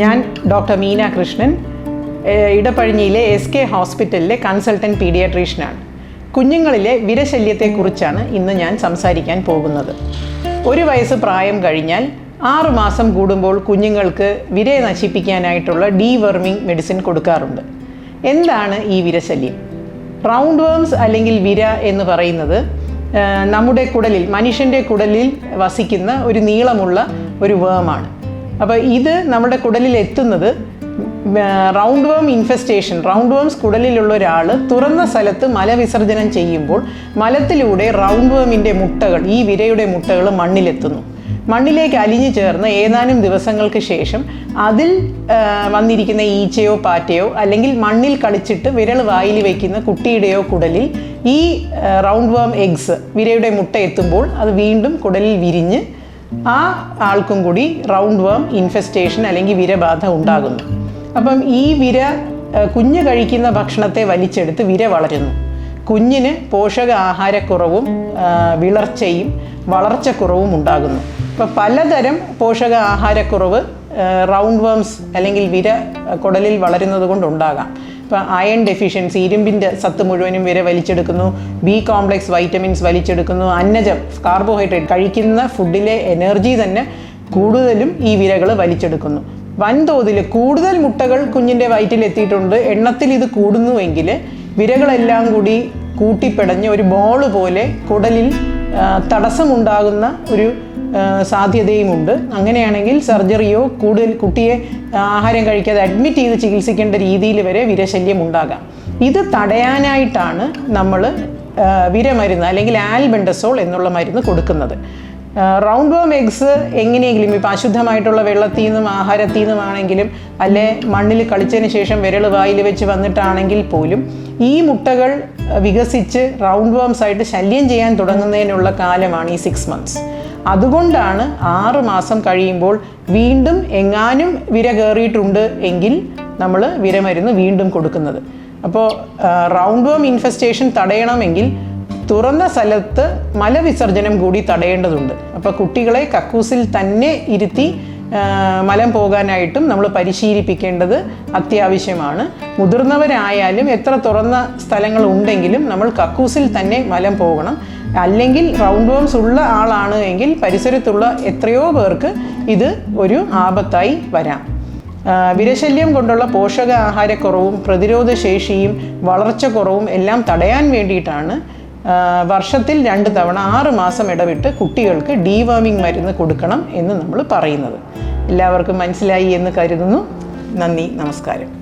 ഞാൻ ഡോക്ടർ മീന കൃഷ്ണൻ ഇടപ്പഴിഞ്ഞിയിലെ S K ഹോസ്പിറ്റലിലെ കൺസൾട്ടന്റ് പീഡിയാട്രീഷ്യനാണ്. കുഞ്ഞുങ്ങളിലെ വിരശല്യത്തെക്കുറിച്ചാണ് ഇന്ന് ഞാൻ സംസാരിക്കാൻ പോകുന്നത്. ഒരു വയസ്സ് പ്രായം കഴിഞ്ഞാൽ ആറ് മാസം കൂടുമ്പോൾ കുഞ്ഞുങ്ങൾക്ക് വിരയെ നശിപ്പിക്കാനായിട്ടുള്ള ഡീവർമിംഗ് മെഡിസിൻ കൊടുക്കാറുണ്ട്. എന്താണ് ഈ വിരശല്യം? റൗണ്ട് വേംസ് അല്ലെങ്കിൽ വിര എന്ന് പറയുന്നത് നമ്മുടെ കുടലിൽ മനുഷ്യന്റെ കുടലിൽ വസിക്കുന്ന ഒരു നീളമുള്ള ഒരു വേമാണ് അപ്പോൾ ഇത് നമ്മുടെ കുടലിൽ എത്തുന്നത് റൗണ്ട് വേം ഇൻഫെസ്റ്റേഷൻ റൗണ്ട് വേംസ് കുടലിലുള്ള ഒരാൾ തുറന്ന സ്ഥലത്ത് മലവിസർജനം ചെയ്യുമ്പോൾ മലത്തിലൂടെ റൗണ്ട് വേമിന്റെ മുട്ടകൾ ഈ വിരയുടെ മുട്ടകൾ മണ്ണിലെത്തുന്നു. മണ്ണിലേക്ക് അലിഞ്ഞു ചേർന്ന് ഏതാനും ദിവസങ്ങൾക്ക് ശേഷം അതിൽ വന്നിരിക്കുന്ന ഈച്ചയോ പാറ്റയോ അല്ലെങ്കിൽ മണ്ണിൽ കളിച്ചിട്ട് വിരൽ വായിൽ വയ്ക്കുന്ന കുട്ടിയുടെയോ കുടലിൽ ഈ റൗണ്ട് വേം എഗ്സ് വിരയുടെ മുട്ട എത്തുമ്പോൾ അത് വീണ്ടും കുടലിൽ വിരിഞ്ഞ് ആ ആൾക്കും കൂടി റൗണ്ട് വേം ഇൻഫെസ്റ്റേഷൻ അല്ലെങ്കിൽ വിരബാധ ഉണ്ടാകുന്നു. അപ്പം ഈ വിര കുഞ്ഞ് കഴിക്കുന്ന ഭക്ഷണത്തെ വലിച്ചെടുത്ത് വിര വളരുന്നു. കുഞ്ഞിന് പോഷക ആഹാരക്കുറവും വിളർച്ചയും വളർച്ചക്കുറവും ഉണ്ടാകുന്നു. അപ്പോൾ പലതരം പോഷക ആഹാരക്കുറവ് റൗണ്ട് വേംസ് അല്ലെങ്കിൽ വിര കുടലിൽ വളരുന്നത് കൊണ്ടുണ്ടാകാം. ഇപ്പോൾ അയൺ ഡെഫിഷ്യൻസി ഇരുമ്പിന്റെ സത്ത് മുഴുവനും വരെ വലിച്ചെടുക്കുന്നു. ബി കോംപ്ലെക്സ് വൈറ്റമിൻസ് വലിച്ചെടുക്കുന്നു. അന്നജം കാർബോഹൈഡ്രേറ്റ് കഴിക്കുന്ന ഫുഡിലെ എനർജി തന്നെ കൂടുതലും ഈ വിരകൾ വലിച്ചെടുക്കുന്നു. വൻതോതിൽ കൂടുതൽ മുട്ടകൾ കുഞ്ഞിന്റെ വയറ്റിൽ എത്തിയിട്ടുണ്ട്. എണ്ണത്തിൽ ഇത് കൂടുന്നുവെങ്കിൽ വിരകളെല്ലാം കൂടി കൂട്ടിപ്പിടഞ്ഞ് ഒരു ബോൾ പോലെ കുടലിൽ തടസ്സമുണ്ടാകുന്ന ഒരു സാധ്യതയുമുണ്ട്. അങ്ങനെയാണെങ്കിൽ സർജറിയോ കൂടുതൽ കുട്ടിയെ ആഹാരം കഴിക്കാതെ അഡ്മിറ്റ് ചെയ്ത് ചികിത്സിക്കേണ്ട രീതിയിൽ വരെ വിരശല്യം ഉണ്ടാകാം. ഇത് തടയാനായിട്ടാണ് നമ്മൾ വിരമരുന്ന് അല്ലെങ്കിൽ ആൽബെൻഡസോൾ എന്നുള്ള മരുന്ന് കൊടുക്കുന്നത്. റൗണ്ട് വേം എഗ്സ് എങ്ങനെയെങ്കിലും ഇപ്പം അശുദ്ധമായിട്ടുള്ള വെള്ളത്തിൽ നിന്നും ആഹാരത്തിൽ നിന്നുമാണെങ്കിലും അല്ലെ മണ്ണിൽ കളിച്ചതിന് ശേഷം വിരൽ വായിൽ വെച്ച് വന്നിട്ടാണെങ്കിൽ പോലും ഈ മുട്ടകൾ വികസിച്ച് റൗണ്ട് വേംസ് ആയിട്ട് ശല്യം ചെയ്യാൻ തുടങ്ങുന്നതിനുള്ള കാലമാണ് ഈ സിക്സ് മന്ത്സ് അതുകൊണ്ടാണ് ആറ് മാസം കഴിയുമ്പോൾ വീണ്ടും എങ്ങാനും വിര കയറിയിട്ടുണ്ട് എങ്കിൽ നമ്മൾ വിരമരുന്ന് വീണ്ടും കൊടുക്കുന്നത്. അപ്പോൾ റൗണ്ട് വേം ഇൻഫെസ്റ്റേഷൻ തടയണമെങ്കിൽ തുറന്ന സ്ഥലത്ത് മലവിസർജനം കൂടി തടയേണ്ടതുണ്ട്. അപ്പോൾ കുട്ടികളെ കക്കൂസിൽ തന്നെ ഇരുത്തി മലം പോകാനായിട്ടും നമ്മൾ പരിശീലിപ്പിക്കേണ്ടത് അത്യാവശ്യമാണ്. മുതിർന്നവരായാലും എത്ര തുറന്ന സ്ഥലങ്ങൾ ഉണ്ടെങ്കിലും നമ്മൾ കക്കൂസിൽ തന്നെ മലം പോകണം. അല്ലെങ്കിൽ റൗണ്ട് വേംസ് ഉള്ള ആളാണ് എങ്കിൽ പരിസരത്തുള്ള എത്രയോ പേർക്ക് ഇത് ഒരു ആപത്തായി വരാം. വിരശല്യം കൊണ്ടുള്ള പോഷക ആഹാരക്കുറവും പ്രതിരോധ ശേഷിയും വളർച്ചക്കുറവും എല്ലാം തടയാൻ വേണ്ടിയിട്ടാണ് വർഷത്തിൽ രണ്ട് തവണ ആറ് മാസം ഇടവിട്ട് കുട്ടികൾക്ക് ഡീവേമിംഗ് മരുന്ന് കൊടുക്കണം എന്ന് നമ്മൾ പറയുന്നത്. എല്ലാവർക്കും മനസ്സിലായി എന്ന് കരുതുന്നു. നന്ദി നമസ്കാരം.